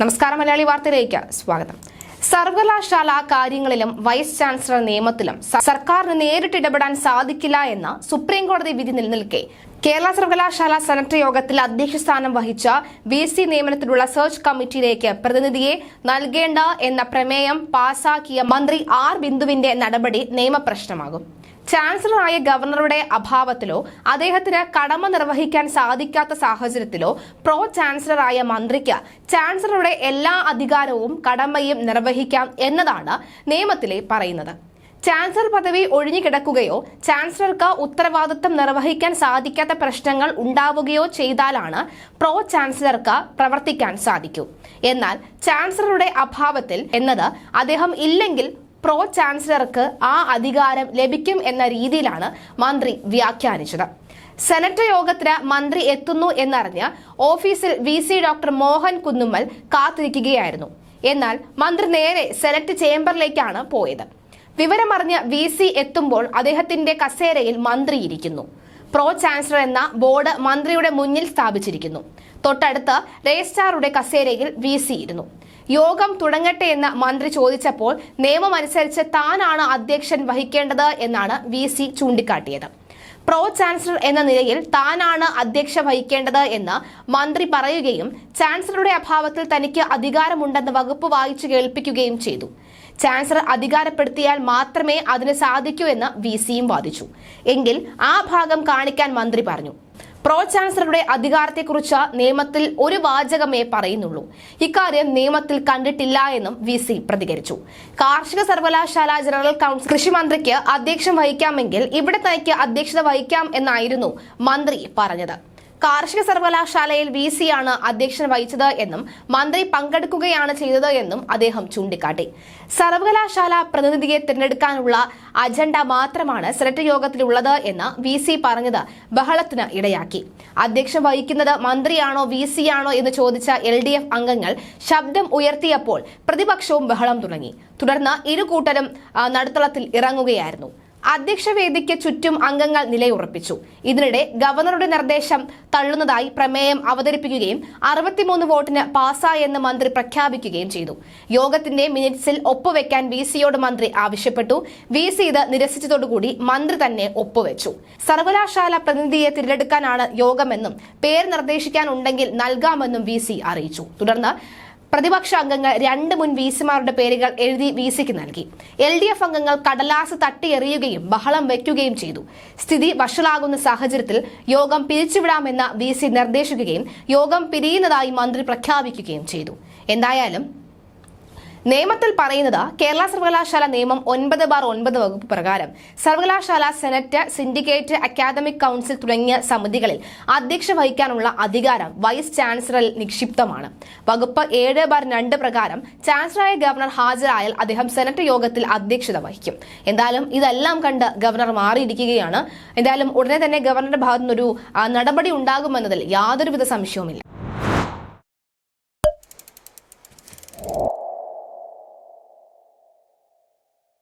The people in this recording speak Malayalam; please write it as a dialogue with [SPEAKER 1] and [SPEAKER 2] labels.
[SPEAKER 1] നമസ്കാരം മലയാളി വാർത്തയിലേക്ക് സ്വാഗതം. സർവകലാശാല കാര്യങ്ങളിലും വൈസ് ചാൻസലർ നിയമത്തിലും സർക്കാരിന് നേരിട്ട് ഇടപെടാൻ സാധിക്കില്ല എന്ന സുപ്രീംകോടതി വിധി നിലനിൽക്കെ കേരള സർവകലാശാല സെനറ്റ് യോഗത്തിൽ അധ്യക്ഷ സ്ഥാനം വഹിച്ച വി സി നിയമനത്തിലുള്ള സെർച്ച് കമ്മിറ്റിയിലേക്ക് പ്രതിനിധിയെ നൽകേണ്ട എന്ന പ്രമേയം പാസാക്കിയ മന്ത്രി ആർ ബിന്ദുവിന്റെ നടപടി നിയമപ്രശ്നമാകും. ചാൻസലറായ ഗവർണറുടെ അഭാവത്തിലോ അദ്ദേഹത്തിന് കടമ നിർവഹിക്കാൻ സാധിക്കാത്ത സാഹചര്യത്തിലോ പ്രോ ചാൻസലറായ മന്ത്രിക്ക് ചാൻസലറുടെ എല്ലാ അധികാരവും കടമയും നിർവഹിക്കാം എന്നതാണ് നിയമത്തിലെ പറയുന്നത്. ചാൻസലർ പദവി ഒഴിഞ്ഞുകിടക്കുകയോ ചാൻസലർക്ക് ഉത്തരവാദിത്തം നിർവഹിക്കാൻ സാധിക്കാത്ത പ്രശ്നങ്ങൾ ഉണ്ടാവുകയോ ചെയ്താലാണ് പ്രോ ചാൻസലർക്ക് പ്രവർത്തിക്കാൻ സാധിക്കൂ. എന്നാൽ ചാൻസലറുടെ അഭാവത്തിൽ എന്നത് അദ്ദേഹം ഇല്ലെങ്കിൽ പ്രോ ചാൻസലർക്ക് ആ അധികാരം ലഭിക്കും എന്ന രീതിയിലാണ് മന്ത്രി വ്യാഖ്യാനിച്ചത്. സെനറ്റ് യോഗത്തിന് മന്ത്രി എത്തുന്നു എന്നറിഞ്ഞ് ഓഫീസിൽ V C doctor Mohan Kunnummal കാത്തിരിക്കുകയായിരുന്നു. എന്നാൽ മന്ത്രി നേരെ സെനറ്റ് ചേംബറിലേക്കാണ് പോയത്. വിവരമറിഞ്ഞ് വി സി എത്തുമ്പോൾ അദ്ദേഹത്തിന്റെ കസേരയിൽ മന്ത്രി ഇരിക്കുന്നു പ്രോ ചാൻസലർ എന്ന ബോർഡ് മന്ത്രിയുടെ മുന്നിൽ സ്ഥാപിച്ചിരിക്കുന്നു. തൊട്ടടുത്ത് രജിസ്ട്രാറുടെ കസേരയിൽ വി സി ഇരുന്നു. യോഗം തുടങ്ങട്ടെ എന്ന് മന്ത്രി ചോദിച്ചപ്പോൾ നിയമമനുസരിച്ച് താനാണ് അധ്യക്ഷൻ വഹിക്കേണ്ടത് എന്നാണ് വി സി ചൂണ്ടിക്കാട്ടിയത്. പ്രോ ചാൻസലർ എന്ന നിലയിൽ താനാണ് അധ്യക്ഷ വഹിക്കേണ്ടത് എന്ന് മന്ത്രി പറയുകയും ചാൻസലറുടെ അഭാവത്തിൽ തനിക്ക് അധികാരമുണ്ടെന്ന് വകുപ്പ് വായിച്ചു കേൾപ്പിക്കുകയും ചെയ്തു. ചാൻസലർ അധികാരപ്പെടുത്തിയാൽ മാത്രമേ അതിന് സാധിക്കൂ എന്ന് വി സിയും വാദിച്ചു. എങ്കിൽ ആ ഭാഗം കാണിക്കാൻ മന്ത്രി പറഞ്ഞു. പ്രോ ചാൻസലറുടെ അധികാരത്തെക്കുറിച്ച് നിയമത്തിൽ ഒരു വാചകമേ പറയുന്നുള്ളൂ. ഇക്കാര്യം നിയമത്തിൽ കണ്ടിട്ടില്ല എന്നും വി സി പ്രതികരിച്ചു. കാർഷിക സർവകലാശാല ജനറൽ കൗൺസിൽ കൃഷിമന്ത്രിക്ക് അധ്യക്ഷം വഹിക്കാമെങ്കിൽ ഇവിടെ തനിക്ക് അധ്യക്ഷത വഹിക്കാം എന്നായിരുന്നു മന്ത്രി പറഞ്ഞത്. കാർഷിക സർവകലാശാലയിൽ വി സിയാണ് അധ്യക്ഷൻ വഹിച്ചത് എന്നും മന്ത്രി പങ്കെടുക്കുകയാണ് ചെയ്തത് എന്നും അദ്ദേഹം ചൂണ്ടിക്കാട്ടി. സർവകലാശാല പ്രതിനിധിയെ തിരഞ്ഞെടുക്കാനുള്ള അജണ്ട മാത്രമാണ് സെനറ്റ് യോഗത്തിലുള്ളത് എന്ന് വി സി പറഞ്ഞത് ബഹളത്തിന് ഇടയാക്കി. അധ്യക്ഷൻ വഹിക്കുന്നത് മന്ത്രിയാണോ വി സിയാണോ എന്ന് ചോദിച്ച എൽ ഡി എഫ് അംഗങ്ങൾ ശബ്ദം ഉയർത്തിയപ്പോൾ പ്രതിപക്ഷവും ബഹളം തുടങ്ങി. തുടർന്ന് ഇരു കൂട്ടരും നടുത്തളത്തിൽ ഇറങ്ങുകയായിരുന്നു. അധ്യക്ഷവേദിക്ക് ചുറ്റും അംഗങ്ങൾ നിലയുറപ്പിച്ചു. ഇതിനിടെ ഗവർണറുടെ നിർദ്ദേശം തള്ളുന്നതായി പ്രമേയം അവതരിപ്പിക്കുകയും അറുപത്തിമൂന്ന് വോട്ടിന് പാസ്സായെന്ന് മന്ത്രി പ്രഖ്യാപിക്കുകയും ചെയ്തു. യോഗത്തിന്റെ മിനിറ്റ്സിൽ ഒപ്പുവെക്കാൻ വി സിയോട് മന്ത്രി ആവശ്യപ്പെട്ടു. വി സി ഇത് നിരസിച്ചതോടുകൂടി മന്ത്രി തന്നെ ഒപ്പുവെച്ചു. സർവകലാശാല പ്രതിനിധിയെ തിരഞ്ഞെടുക്കാനാണ് യോഗമെന്നും പേര് നിർദ്ദേശിക്കാനുണ്ടെങ്കിൽ നൽകാമെന്നും വി സി അറിയിച്ചു. തുടർന്ന് പ്രതിപക്ഷ അംഗങ്ങൾ രണ്ട് മുൻ വിസിമാരുടെ പേരുകൾ എഴുതി വിസിക്ക് നൽകി. എൽ ഡി എഫ് അംഗങ്ങൾ കടലാസ് തട്ടിയെറിയുകയും ബഹളം വയ്ക്കുകയും ചെയ്തു. സ്ഥിതി വഷളാകുന്ന സാഹചര്യത്തിൽ യോഗം പിരിച്ചുവിടാമെന്ന് വി സി നിർദ്ദേശിക്കുകയും യോഗം പിരിയുന്നതായി മന്ത്രി പ്രഖ്യാപിക്കുകയും ചെയ്തു. എന്തായാലും നിയമത്തിൽ പറയുന്നത് കേരള സർവകലാശാല നിയമം ഒൻപത് ബാർ ഒൻപത് വകുപ്പ് പ്രകാരം സർവകലാശാല സെനറ്റ് സിൻഡിക്കേറ്റ് അക്കാദമിക് കൗൺസിൽ തുടങ്ങിയ സമിതികളിൽ അധ്യക്ഷ വഹിക്കാനുള്ള അധികാരം വൈസ് ചാൻസലറിൽ നിക്ഷിപ്തമാണ്. വകുപ്പ് ഏഴ് ബാർ രണ്ട് പ്രകാരം ചാൻസലറായ ഗവർണർ ഹാജരായാൽ അദ്ദേഹം സെനറ്റ് യോഗത്തിൽ അധ്യക്ഷത വഹിക്കും. എന്തായാലും ഇതെല്ലാം കണ്ട് ഗവർണർ മാറിയിരിക്കുകയാണ്. എന്തായാലും ഉടനെ തന്നെ ഗവർണറുടെ ഭാഗത്തുനിന്നൊരു നടപടി ഉണ്ടാകുമെന്നതിൽ യാതൊരുവിധ സംശയവുമില്ല.